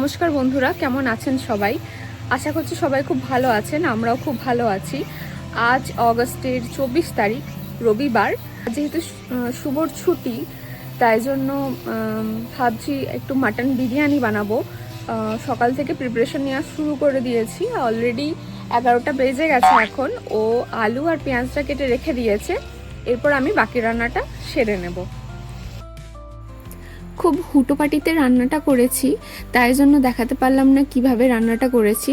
নমস্কার বন্ধুরা, কেমন আছেন সবাই? আশা করছি সবাই খুব ভালো আছেন, আমরাও খুব ভালো আছি। আজ অগস্টের চব্বিশ তারিখ, রবিবার। যেহেতু শুভর ছুটি, তাই জন্য ভাবছি একটু মাটন বিরিয়ানি বানাবো। সকাল থেকে প্রিপারেশন নেওয়া শুরু করে দিয়েছি। অলরেডি এগারোটা বেজে গেছে এখন। ও আলু আর পেঁয়াজটা কেটে রেখে দিয়েছে। এরপর আমি বাকি রান্নাটা সেরে নেব। খুব হুটোপাটিতে রান্নাটা করেছি, তাই জন্য দেখাতে পারলাম না কীভাবে রান্নাটা করেছি।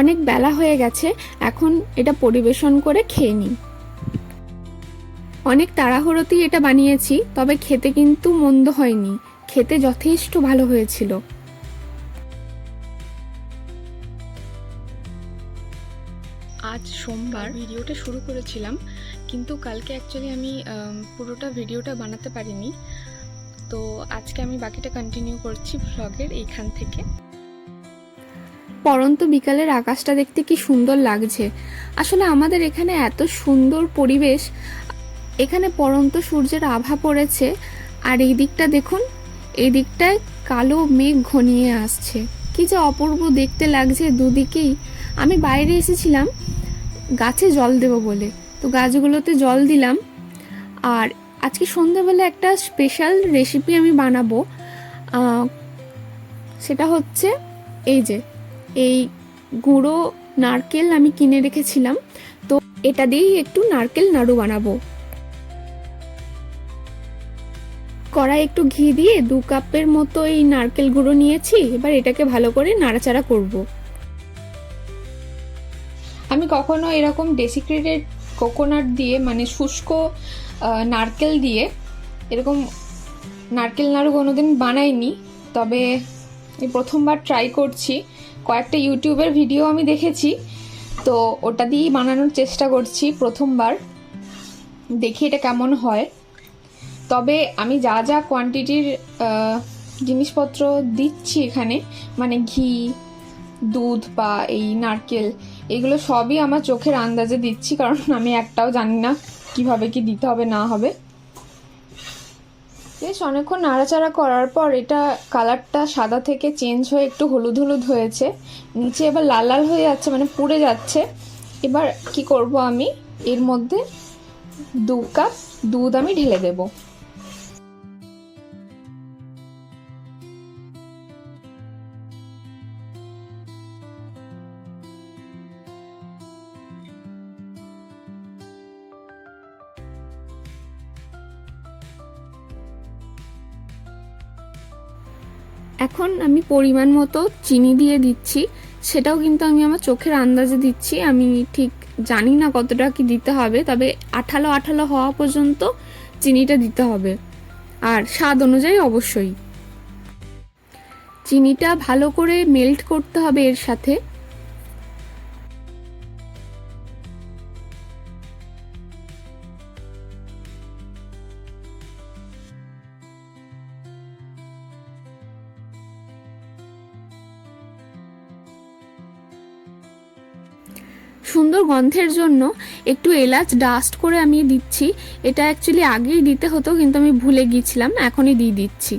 অনেক বেলা হয়ে গেছে, এখন এটা পরিবেশন করে খেয়ে নিই। অনেক তাড়াহুড়োতেই এটা বানিয়েছি, তবে খেতে কিন্তু মন্দ হয়নি। খেতে যথেষ্ট ভালো হয়েছিল। আজ সোমবার ভিডিওটা শুরু করেছিলাম, কিন্তু কালকে অ্যাকচুয়ালি আমি পুরোটা ভিডিওটা বানাতে পারিনি। তো আজকে আমি বাকিটা কন্টিনিউ করছি ভ্লগের এইখান থেকে। পরন্ত বিকালের আকাশটা দেখতে কি সুন্দর লাগছে। আসলে আমাদের এখানে এত সুন্দর পরিবেশ, এখানে পরন্ত সূর্যের আভা পড়েছে, আর এই দিকটা দেখুন, এই দিকটায় কালো মেঘ ঘনিয়ে আসছে। কি যে অপূর্ব দেখতে লাগছে দুদিকেই। আমি বাইরে এসেছিলাম, গাছে জল দেব বলে। তো গাছগুলোতে জল দিলাম, আর আজকে সন্ধ্যাবেলা একটা স্পেশাল রেসিপি আমি বানাবো। সেটা হচ্ছে এই যে, এই গুঁড়ো নারকেল আমি কিনে রেখেছিলাম। তো এটা দিয়েই একটু নারকেল নাড়ু বানাবো। কড়াই একটু ঘি দিয়ে দু কাপের মতো এই নারকেল গুঁড়ো নিয়েছি, এবার এটাকে ভালো করে নাড়াচাড়া করব। আমি কখনো এরকম ডেসিক্রেটেড কোকোনাট দিয়ে মানে শুষ্ক নারকেল দিয়ে, এরকম নারকেল নাড়ু কোনোদিন বানাইনি, তবে প্রথমবার ট্রাই করছি। কয়েকটা ইউটিউবের ভিডিও আমি দেখেছি, তো ওটা দিয়েই বানানোর চেষ্টা করছি প্রথমবার। দেখি এটা কেমন হয়। তবে আমি যা যা কোয়ান্টিটির জিনিসপত্র দিচ্ছি এখানে মানে ঘি, দুধ বা এই নারকেল এগুলো সবই আমার চোখের আন্দাজে দিচ্ছি, কারণ আমি একটাও জানি না কীভাবে কি দিতে হবে, না হবে। বেশ, অনেকক্ষণ নাড়াচাড়া করার পর এটা কালারটা সাদা থেকে চেঞ্জ হয়ে একটু হলুদ হলুদ হয়েছে। নিচে এবার লাল লাল হয়ে যাচ্ছে মানে পুড়ে যাচ্ছে। এবার কি করব আমি? এর মধ্যে দু কাপ দুধ আমি ঢেলে দেব। এখন আমি পরিমাণ মতো চিনি দিয়ে দিচ্ছি। সেটাও কিন্তু আমি আমার চোখের আন্দাজে দিচ্ছি। আমি ঠিক জানি না কতটা কি দিতে হবে, তবে আঠালো আঠালো হওয়া পর্যন্ত চিনিটা দিতে হবে। আর স্বাদ অনুযায়ী অবশ্যই। চিনিটা ভালো করে মেল্ট করতে হবে এর সাথে। সুন্দর গন্ধের জন্য একটু এলাচ ডাস্ট করে আমি দিচ্ছি। এটা অ্যাকচুয়ালি আগেই দিতে হতো, কিন্তু আমি ভুলে গিয়েছিলাম, এখনই দিয়ে দিচ্ছি।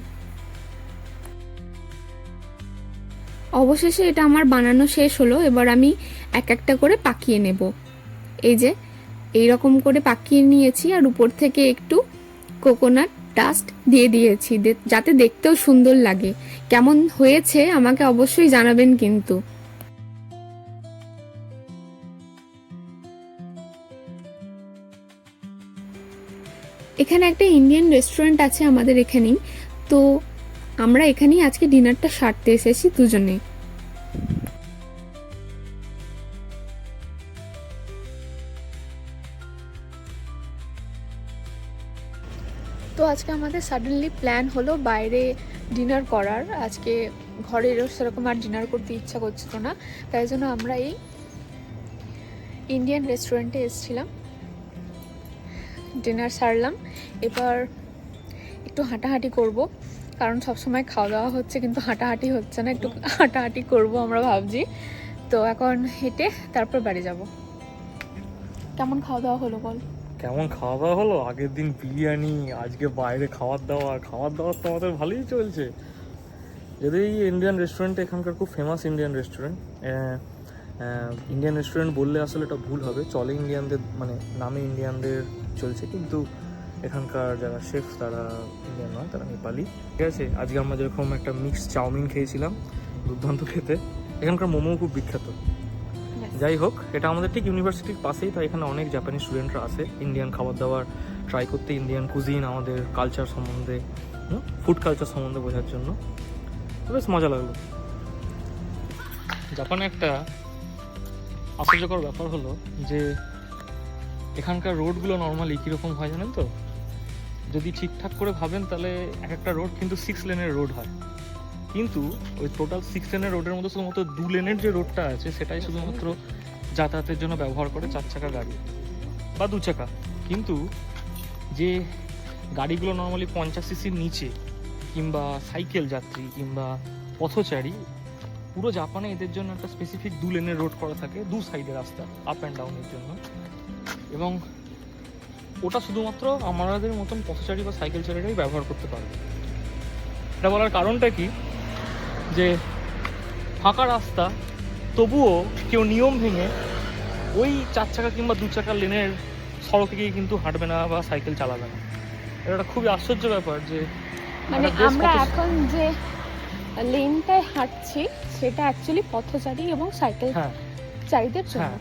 অবশেষে এটা আমার বানানো শেষ হলো, এবার আমি এক একটা করে পাকিয়ে নেব। এই যে এই রকম করে পাকিয়ে নিয়েছি, আর উপর থেকে একটু কোকোনাট ডাস্ট দিয়ে দিয়েছি যাতে দেখতেও সুন্দর লাগে। কেমন হয়েছে আমাকে অবশ্যই জানাবেন কিন্তু। এখানে একটা ইন্ডিয়ান রেস্টুরেন্ট আছে আমাদের এখানেই। তো আমরা এখানেই আজকে ডিনারটা সারতে এসেছি দুজনে তো আজকে আমাদের সাডেনলি প্ল্যান হলো বাইরে ডিনার করার। আজকে ঘরে সেরকম আর ডিনার করতে ইচ্ছা করছিল না। তাই জন্য আমরা এই ইন্ডিয়ান রেস্টুরেন্টে এসেছিলাম। ডিনার সারলাম। এবার একটু হাঁটাহাঁটি করব, কারণ সবসময় খাওয়া দাওয়া হচ্ছে, কিন্তু হাঁটাহাঁটি হচ্ছে না, একটু হাঁটাহাঁটি করব আমরা ভাবছি। তো এখন হেঁটে তারপর বাড়ি যাব। কেমন খাওয়া দাওয়া হলো বল? কেমন খাওয়া দাওয়া হলো? আগের দিন বিরিয়ানি, আজকে বাইরে খাবার দাওয়া খাবার দাওয়ার তো আমাদের ভালোই চলছে। যদি ইন্ডিয়ান রেস্টুরেন্ট এখানকার খুব famous Indian restaurant Indian restaurant বললে আসলে এটা ভুল হবে। চলে ইন্ডিয়ানদের মানে নামে ইন্ডিয়ানদের চলছে কিন্তু এখানকার যারা শেফ তারা ইন্ডিয়ান নয় তারা নেপালি ঠিক আছে আজকে আমরা যেরকম একটা মিক্স চাউমিন খেয়েছিলাম দুর্দান্ত খেতে। এখানকার মোমো খুব বিখ্যাত। যাই হোক এটা আমাদের ঠিক ইউনিভার্সিটির পাশেই তাই এখানে অনেক জাপানি স্টুডেন্টরা আসে ইন্ডিয়ান খাবার দাবার ট্রাই করতে ইন্ডিয়ান কুজিন আমাদের কালচার সম্বন্ধে ফুড কালচার সম্বন্ধে বোঝার জন্য। বেশ মজা লাগল। জাপানে একটা আশ্চর্যকর ব্যাপার হলো যে এখানকার রোডগুলো নর্মালি কীরকম হয় জানেন তো? যদি ঠিকঠাক করে ভাবেন তাহলে এক একটা রোড কিন্তু সিক্স লেনের রোড হয়। কিন্তু ওই টোটাল সিক্স লেনের রোডের মধ্যে শুধুমাত্র দু লেনের যে রোডটা আছে, সেটাই শুধুমাত্র যাতায়াতের জন্য ব্যবহার করে চার চাকা গাড়ি বা দু চাকা। কিন্তু যে গাড়িগুলো নর্মালি পঞ্চাশ সিসির নিচে কিংবা সাইকেল যাত্রী কিংবা পথচারী পুরো জাপানে এদের জন্য একটা স্পেসিফিক দু লেনের রোড করা থাকে দু সাইডে রাস্তা আপ অ্যান্ড ডাউনের জন্য। এবং ওটা শুধুমাত্র আমাদের মতন পথচারী বা সাইকেল চারীরাই ব্যবহার করতে পারবে। এটা বলার কারণটা কি? যে ফাঁকা রাস্তা তবুও কেউ নিয়ম ভেঙে ওই চার চাকা কিংবা দু চাকার লেনের সড়কে গিয়ে কিন্তু হাঁটবে না বা সাইকেল চালাবে না। এটা একটা খুবই আশ্চর্য ব্যাপার যে মানে আমরা এখন যে লেনটায় হাঁটছি সেটা অ্যাকচুয়ালি পথচারী এবং সাইকেল হ্যাঁ। চারীদের জন্য। হ্যাঁ।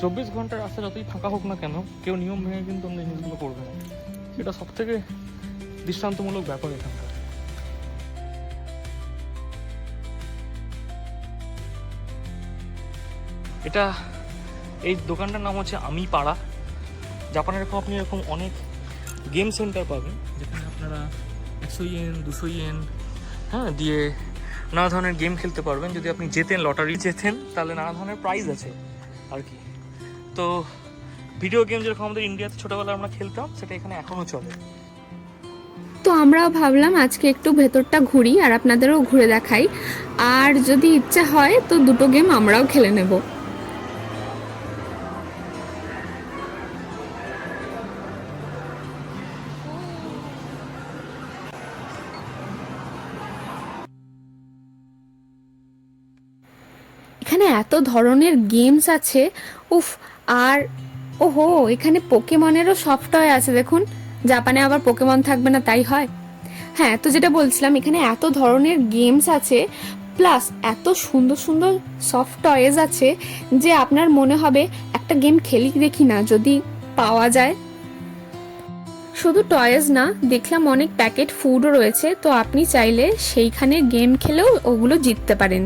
চব্বিশ ঘণ্টার রাস্তা যতই ফাঁকা হোক না কেন কেউ নিয়ম ভেঙে কিন্তু অন্য জিনিসগুলো করবে না। এটা সব থেকে দৃষ্টান্তমূলক ব্যাপার এখানকার। এটা এই দোকানটার নাম হচ্ছে আমি পাড়া। জাপানের এরকম আপনি এরকম অনেক গেম সেন্টার পাবেন যেখানে আপনারা একশো ইয়েন দুশো ইয়েন হ্যাঁ দিয়ে নানা ধরনের গেম খেলতে পারবেন। যদি আপনি জেতেন, লটারি জেতেন, তাহলে নানা ধরনের প্রাইজ আছে। আর কি। তো ভিডিও গেম যেরকম আমাদের ইন্ডিয়াতে ছোটোবেলায় আমরা খেলতাম, সেটা এখানে এখনও চলে। তো আমরাও ভাবলাম আজকে একটু ভেতরটা ঘুরি, আর আপনাদেরও ঘুরে দেখাই। আর যদি ইচ্ছা হয়, তো দুটো গেম আমরাও খেলে নেব। এখানে এত ধরনের গেমস আছে। উফ, আর ওহো, এখানে পোকেমনেরও সফটওয়্যার আছে, দেখুন। জাপানে আবার পোকেমন থাকবে না, তাই হয়। হ্যাঁ তো যেটা বলছিলাম, এখানে এত ধরনের গেমস আছে, প্লাস এত সুন্দর সুন্দর সফট টয়েজ আছে, যে আপনার মনে হবে একটা গেম খেলি দেখি না, যদি পাওয়া যায়। শুধু টয়েজ না, দেখলাম অনেক প্যাকেট ফুডও রয়েছে, তো আপনি চাইলে সেইখানে গেম খেলেও ওগুলো জিততে পারেন।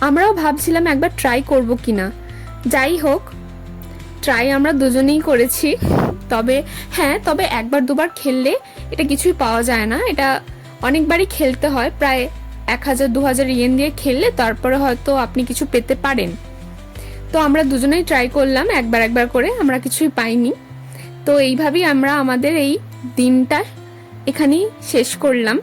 আমরাও ভাবছিলাম একবার ট্রাই করব কিনা। যাই হোক ট্রাই আমরা দুজনেই করেছি। তবে হ্যাঁ তবে একবার দুবার খেললে এটা কিছুই পাওয়া যায় না। এটা অনেকবারই খেলতে হয়, প্রায় এক হাজার, দু হাজার ইয়েন দিয়ে খেললে তারপরে হয়তো আপনি কিছু পেতে পারেন। তো আমরা দুজনেই ট্রাই করলাম, একবার একবার করে, আমরা কিছুই পাইনি। তো এইভাবেই আমরা আমাদের এই দিনটা এখানেই শেষ করলাম।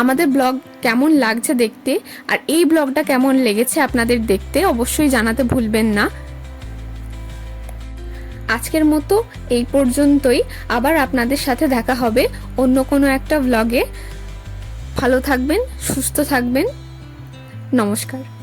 আমাদের ব্লগ কেমন লাগছে দেখতে আর এই ব্লগটা কেমন লেগেছে আপনাদের দেখতে অবশ্যই জানাতে ভুলবেন না। আজকের মতো এই পর্যন্তই। আবার আপনাদের সাথে দেখা হবে অন্য কোনো একটা ব্লগে। ভালো থাকবেন, সুস্থ থাকবেন। নমস্কার।